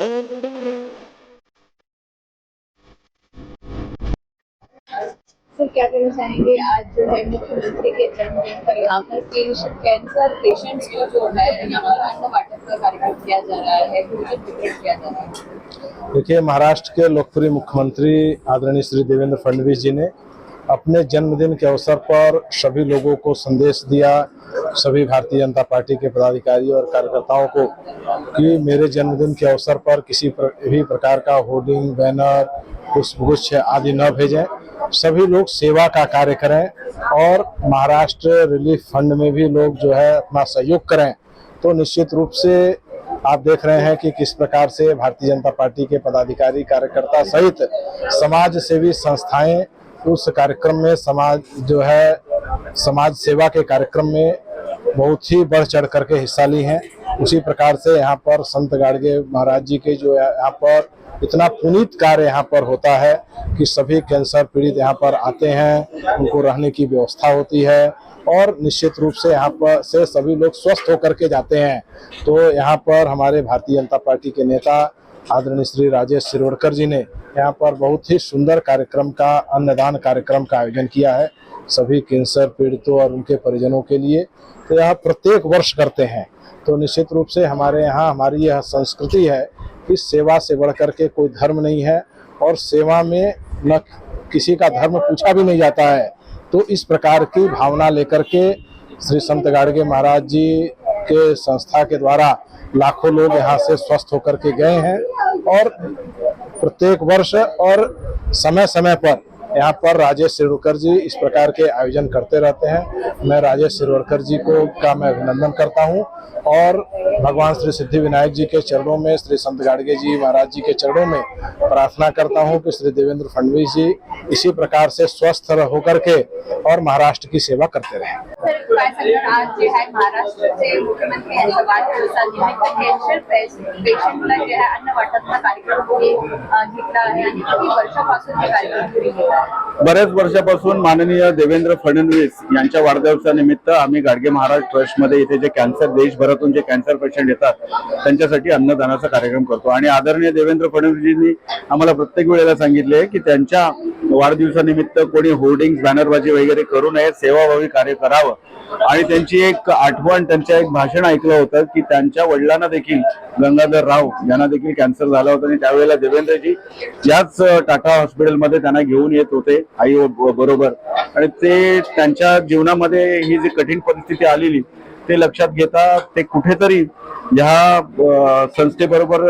Sir क्या कहना चाहेंगे? आज जो है मुख्यमंत्री के जन्मदिन पर यहाँ पर कैंसर पेशेंट्स को जो है यहाँ पर अन्न का कार्यक्रम किया जा रहा है किया जा रहा है। देखिए महाराष्ट्र के लोकप्रिय मुख्यमंत्री आदरणीय श्री देवेंद्र फडणवीस जी ने अपने जन्मदिन के अवसर पर सभी लोगों को संदेश दिया सभी भारतीय जनता पार्टी के पदाधिकारी और कार्यकर्ताओं को कि मेरे जन्मदिन के अवसर पर किसी प्र- भी प्रकार का होर्डिंग, बैनर, पुष्पगुच्छ आदि न भेजें। सभी लोग सेवा का कार्य करें और महाराष्ट्र रिलीफ फंड में भी लोग जो है अपना सहयोग करें। तो निश्चित रूप से आप देख रहे हैं कि किस प्रकार से भारतीय जनता पार्टी के पदाधिकारी, कार्यकर्ता सहित समाज सेवी संस्थाएँ उस कार्यक्रम में समाज जो है समाज सेवा के कार्यक्रम में बहुत ही बढ़ चढ़ करके हिस्सा ली हैं। उसी प्रकार से यहाँ पर संत गाड़गे महाराज जी के जो यहाँ पर इतना पुनीत कार्य यहाँ पर होता है कि सभी कैंसर पीड़ित यहाँ पर आते हैं, उनको रहने की व्यवस्था होती है और निश्चित रूप से यहाँ पर से सभी लोग स्वस्थ होकर के जाते हैं। तो यहाँ पर हमारे भारतीय जनता पार्टी के नेता आदरणीय श्री राजेश सिरोडकर जी ने यहाँ पर बहुत ही सुंदर कार्यक्रम का, अन्नदान कार्यक्रम का आयोजन किया है सभी कैंसर पीड़ितों और उनके परिजनों के लिए। तो यह प्रत्येक वर्ष करते हैं। तो निश्चित रूप से हमारे यहाँ हमारी यह संस्कृति है कि सेवा से बढ़ करके कोई धर्म नहीं है और सेवा में न किसी का धर्म पूछा भी नहीं जाता है। तो इस प्रकार की भावना लेकर के श्री संत गाड़गे महाराज जी के संस्था के द्वारा लाखों लोग यहाँ से स्वस्थ होकर के गए हैं और प्रत्येक वर्ष और समय समय पर यहाँ पर राजेश सिरोडकर जी इस प्रकार के आयोजन करते रहते हैं। मैं राजेश सिरोडकर जी को का मैं अभिनंदन करता हूँ और भगवान श्री सिद्धि विनायक जी के चरणों में, श्री संत गाड़गे जी महाराज जी के चरणों में प्रार्थना करता हूँ कि श्री देवेंद्र फडणवीस जी इसी प्रकार से स्वस्थ होकर के और महाराष्ट्र की सेवा करते रहें। सर काय आज जे आहे महाराष्ट्राचे मुख्यमंत्री यांच्या वाढदिवसानिमित्त कॅन्सर पेशंटला जे आहे अन्न वाटपचा कार्यक्रम तुम्ही घेतला आहे आणि किती वर्षापासून हे कार्यक्रम तुम्ही घेत आहे बऱ्याच वर्षापासून माननीय देवेंद्र फडणवीस यांच्या वाढदिवसानिमित्त आम्ही गाडगे महाराज ट्रस्टमध्ये इथे जे कॅन्सर देशभरातून जे कॅन्सर पेशंट येतात त्यांच्यासाठी अन्नदानाचा कार्यक्रम करतो. आणि आदरणीय देवेंद्र फडणवीसजींनी आम्हाला प्रत्येक वेळेला सांगितले की त्यांच्या वाढदिवसानिमित्त कोणी होर्डिंग बॅनरबाजी वगैरे करू नये सेवाभावी कार्य करावं. आणि त्यांची एक आठवण त्यांच्या एक भाषण ऐकलं होतं की त्यांच्या वडिलांना देखील गंगाधर राव यांना देखील कॅन्सर झाला होता आणि त्यावेळेला देवेंद्रजी याच टाटा हॉस्पिटलमध्ये त्यांना घेऊन येत होते आई बरोबर. आणि ते त्यांच्या जीवनामध्ये ही जी कठीण परिस्थिती आलेली ते लक्षात घेता ते कुठेतरी ह्या संस्थेबरोबर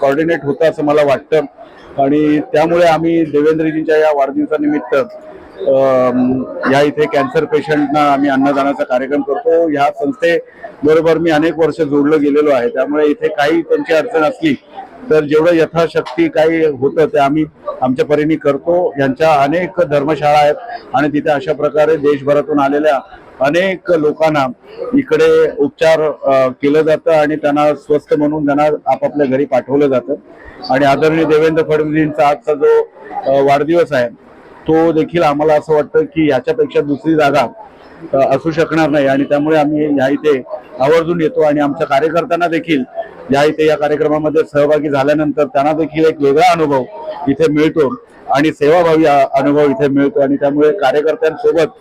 कॉर्डिनेट होतं असं मला वाटतं. आणि त्यामुळे आम्ही देवेंद्रजींच्या या वाढदिवसानिमित्त या इथे कॅन्सर पेशंटना आम्ही अन्नदानाचा कार्यक्रम करतो. ह्या संस्थेबरोबर मी अनेक वर्ष जोडलं गेलेलो आहे. त्यामुळे इथे काही त्यांची अडचण असली तर जेवढं यथाशक्ती काही होतं ते आम्ही आमच्या परीने करतो. यांच्या अनेक धर्मशाळा आहेत आणि तिथे अशा प्रकारे देशभरातून आलेल्या अनेक लोकांना इकडे उपचार केलं जातं आणि त्यांना स्वस्थ म्हणून त्यांना आपापल्या घरी पाठवलं जातं. आणि आदरणीय देवेंद्र फडणवीसांचा आजचा जो वाढदिवस आहे तो देखील आम्हाला असं वाटतं की याच्यापेक्षा दुसरी जागा असू शकणार नाही. आणि त्यामुळे आम्ही या इथे आवर्जून येतो आणि आमच्या कार्यकर्त्यांना देखील या इथे या कार्यक्रमामध्ये सहभागी झाल्यानंतर त्यांना देखील एक वेगळा अनुभव इथे मिळतो आणि सेवाभावी अनुभव इथे मिळतो. आणि त्यामुळे कार्यकर्त्यांसोबत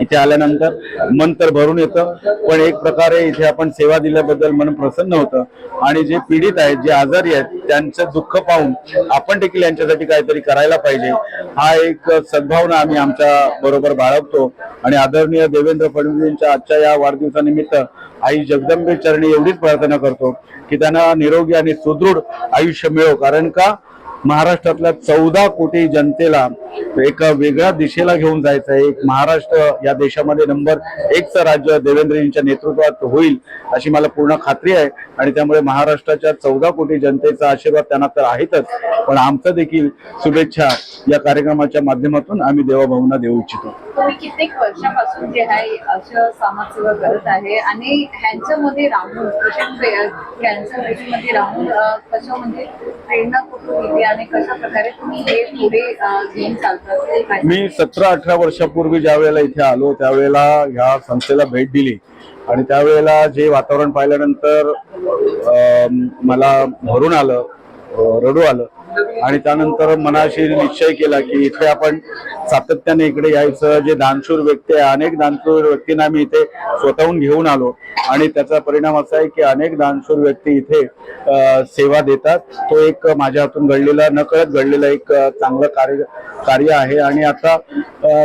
इथे आल्यानंतर मन तर भरून येतं. पण एक प्रकारे इथे आपण सेवा दिल्याबद्दल मन प्रसन्न होतं. आणि जे पीडित आहेत जे आजारी आहेत त्यांचं दुःख पाहून आपण देखील यांच्यासाठी काहीतरी करायला पाहिजे. हा एक सद्भावना आम्ही आमच्या बरोबर बाळगतो. आणि आदरणीय देवेंद्र फडणवीसांच्या आजच्या या वाढदिवसानिमित्त आई जगदंबे चरणी एवढीच प्रार्थना करतो की त्यांना निरोगी आणि सुदृढ आयुष्य मिळो. कारण का? महाराष्ट्रातल्या चौदा कोटी जनतेला एका वेगळ्या दिशेला घेऊन जायचं आहे एक महाराष्ट्र या देशामध्ये नंबर एकचं राज्य देवेंद्रजींच्या नेतृत्वात होईल अशी मला पूर्ण खात्री आहे. आणि त्यामुळे महाराष्ट्राच्या चौदा कोटी जनतेचा आशीर्वाद त्यांना तर आहेतच. पण आमचं देखील शुभेच्छा या कार्यक्रमाच्या माध्यमातून आम्ही देवाभाऊंना देऊ इच्छितो. तुम्ही कित्येक वर्षापासून जे आहे असं समाजसेवा करत आहे आणि ह्यांच्यामध्ये राहून कशा कॅन्सर राहून कशा म्हणजे प्रेरणा कुठून येते आणि कशा प्रकारे तुम्ही हे पुढे घेऊन मी सतरा अठरा वर्षापूर्वी ज्या वेळेला इथे आलो त्यावेळेला ह्या संस्थेला भेट दिली. आणि त्यावेळेला जे वातावरण पाहिल्यानंतर मला भरून आलं रडू आलं. आणि त्यानंतर मनाशी निश्चय केला की इथे आपण सातत्याने इकडे यायचं. जे दानशूर व्यक्ती आहे अनेक दानशूर व्यक्तींना मी इथे स्वतःहून घेऊन आलो. आणि त्याचा परिणाम असा आहे की अनेक दानशूर व्यक्ती इथे सेवा देतात. तो एक माझ्या हातून घडलेला नकळत घडलेला एक चांगलं कार्य कार्य आहे. आणि आता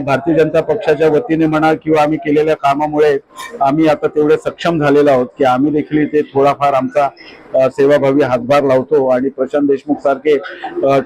भारतीय जनता पक्षाच्या वतीने म्हणा किंवा आम्ही केलेल्या कामामुळे आम्ही आता तेवढे सक्षम झालेलो आहोत की आम्ही देखील इथे थोडाफार आमचा सेवाभावी हातभार लावतो. आणि प्रशांत देशमुख सारखे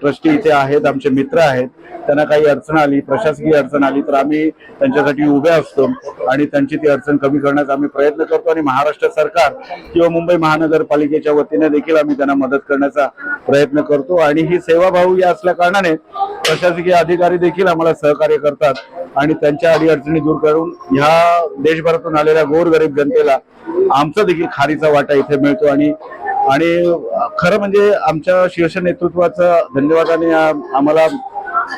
ट्रस्टी इथे आहेत आमचे मित्र आहेत. त्यांना काही अडचण आली प्रशासकीय अडचण आली तर आम्ही त्यांच्यासाठी उभे असतो आणि त्यांची ती अडचण कमी करण्याचा आम्ही प्रयत्न करतो. आणि महाराष्ट्र सरकार किंवा मुंबई महानगरपालिकेच्या वतीने देखील आम्ही त्यांना मदत करण्याचा प्रयत्न करतो. आणि ही सेवाभाऊ या असल्या कारणाने प्रशासकीय अधिकारी देखील आम्हाला सहकार्य करतात आणि त्यांच्या अडीअडचणी दूर करून ह्या देशभरातून आलेल्या गोरगरीब जनतेला आमचा देखील खारीचा वाटा इथे मिळतो. आणि आणि खरं म्हणजे आमच्या शीर्ष नेतृत्वाचं धन्यवाद आणि आम्हाला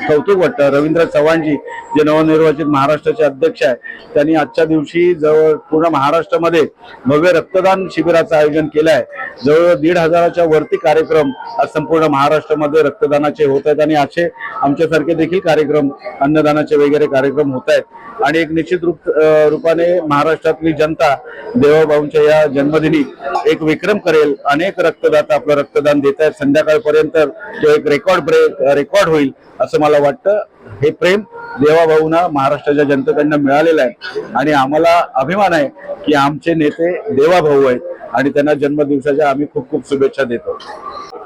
कौतुक वाटतं. रवींद्र चव्हाणजी जे नवनिर्वाचित महाराष्ट्राचे अध्यक्ष आहे त्यांनी आजच्या दिवशी जवळ पूर्ण महाराष्ट्रामध्ये भव्य रक्तदान शिबिराचं आयोजन केलं आहे. जवळ दीड हजाराच्या वरती कार्यक्रम आज संपूर्ण महाराष्ट्रामध्ये रक्तदानाचे होत आहेत आणि असे आमच्यासारखे देखील कार्यक्रम अन्नदानाचे वगैरे कार्यक्रम होत आहेत. आणि एक निश्चित रूप रूपाने महाराष्ट्रातली जनता देवाबाऊंच्या या जन्मदिनी एक विक्रम करेल. अनेक रक्तदाता आपलं रक्तदान देत आहेत. संध्याकाळपर्यंत तो एक रेकॉर्ड ब्रेक रेकॉर्ड होईल असं मला वाटतं हे प्रेम देवाभाऊंना महाराष्ट्राच्या जनतेकडनं मिळालेलं आहे. आणि आम्हाला अभिमान आहे की आमचे नेते देवाभाऊ आहेत. आणि त्यांना जन्मदिवसाच्या आम्ही खूप खूप शुभेच्छा देतो.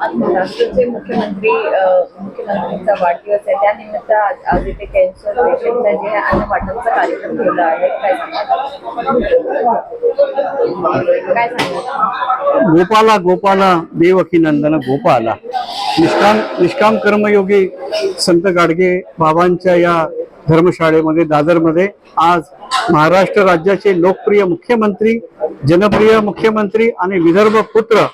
आज महाराष्ट्राचे मुख्यमंत्री अं, मुख्यमंत्रीचा वाढदिवस आहे. त्यानिमित्त आज आज इथे कॅन्सर पेशंटचा जे आहे अन्न वाटपचा कार्यक्रम ठेवला आहे. काय सांगाल? काय सांगाल? गोपाला गोपाला देवकी नंदन गोपाला. निष्काम निष्काम कर्मयोगी संत गाडगे बाबांच्या या धर्मशाळेमध्ये दादरमध्ये आज महाराष्ट्र राज्याचे लोकप्रिय मुख्यमंत्री जनप्रिय मुख्यमंत्री आणि विदर्भ पुत्र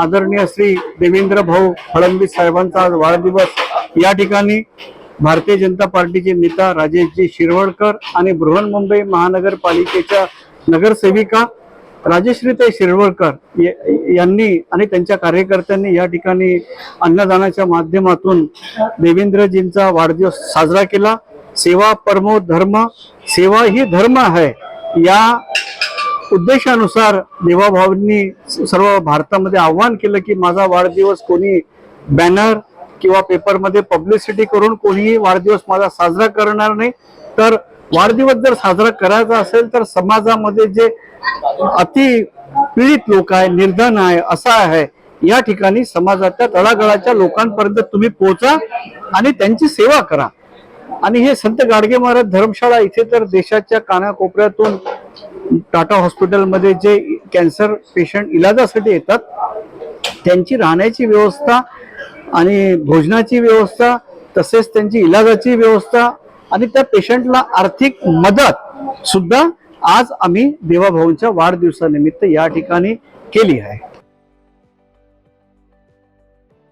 आदरणीय श्री देवेंद्र भाऊ फडणवीस साहेबांचा आज वाढदिवस. या ठिकाणी भारतीय जनता पार्टीचे नेता राजेशजी शिरवळकर आणि बृहन्मुंबई महानगरपालिकेच्या नगरसेविका राजेश्रीताई शिरवळकर यांनी आणि त्यांच्या कार्यकर्त्यांनी या ठिकाणी अन्नदानाच्या माध्यमातून देवेंद्रजींचा वाढदिवस साजरा केला. सेवा परमो धर्म सेवा ही धर्म आहे. या उद्देशानुसार देवाभाऊंनी सर्व भारतामध्ये आव्हान केलं की माझा वाढदिवस कोणी बॅनर किंवा पेपरमध्ये पब्लिसिटी करून कोणीही वाढदिवस माझा साजरा करणार नाही. तर वाढदिवस जर साजरा करायचा असेल तर समाजामध्ये जे अति पीडित लोक आहे निर्धन आहे असा आहे या ठिकाणी समाजाच्या तळागळाच्या लोकांपर्यंत तुम्ही पोहोचा आणि त्यांची सेवा करा. आणि हे संत गाडगे महाराज धर्मशाळा इथे तर देशाच्या कानाकोपऱ्यातून टाटा हॉस्पिटलमध्ये जे कॅन्सर पेशंट इलाजासाठी येतात त्यांची राहण्याची व्यवस्था आणि भोजनाची व्यवस्था तसेच त्यांची इलाजाची व्यवस्था आणि त्या पेशंटला आर्थिक मदत सुद्धा आज आम्ही देवाभाऊंच्या वाढदिवसानिमित्त या ठिकाणी केली आहे.